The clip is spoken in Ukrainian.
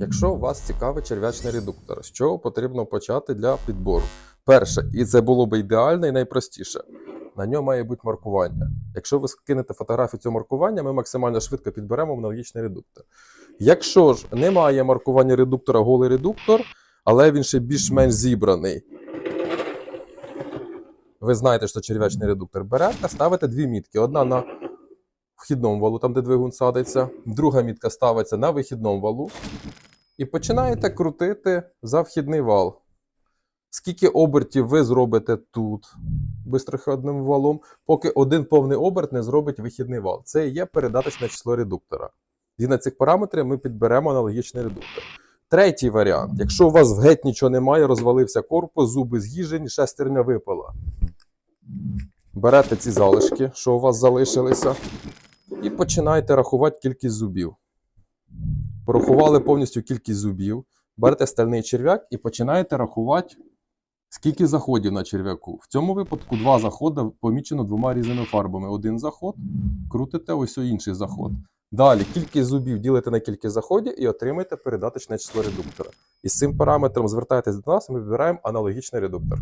Якщо вас цікавить черв'ячний редуктор, з чого потрібно почати для підбору? Перше, і це було б ідеально і найпростіше. На ньому має бути маркування. Якщо ви скинете фотографію цього маркування, ми максимально швидко підберемо аналогічний редуктор. Якщо ж немає маркування редуктора, голий редуктор, але він ще більш-менш зібраний. Ви знаєте, що черв'ячний редуктор берете, ставите дві мітки. Одна на вхідному валу, там де двигун садиться, друга мітка ставиться на вихідному валу. І починаєте крутити за вхідний вал. Скільки обертів ви зробите тут бистроходним валом, поки один повний оберт не зробить вихідний вал. Це і є передаточне число редуктора. Згідно цих параметрів ми підберемо аналогічний редуктор. Третій варіант. Якщо у вас геть нічого немає, розвалився корпус, зуби з'їжені, шестерня випала. Берете ці залишки, що у вас залишилися, і починаєте рахувати кількість зубів. Порахували повністю кількість зубів, берете стальний черв'як і починаєте рахувати, скільки заходів на черв'яку. В цьому випадку два заходи помічено двома різними фарбами. Один заход, крутите ось інший заход. Далі кількість зубів ділите на кількість заходів і отримаєте передаточне число редуктора. І з цим параметром звертайтесь до нас, ми вибираємо аналогічний редуктор.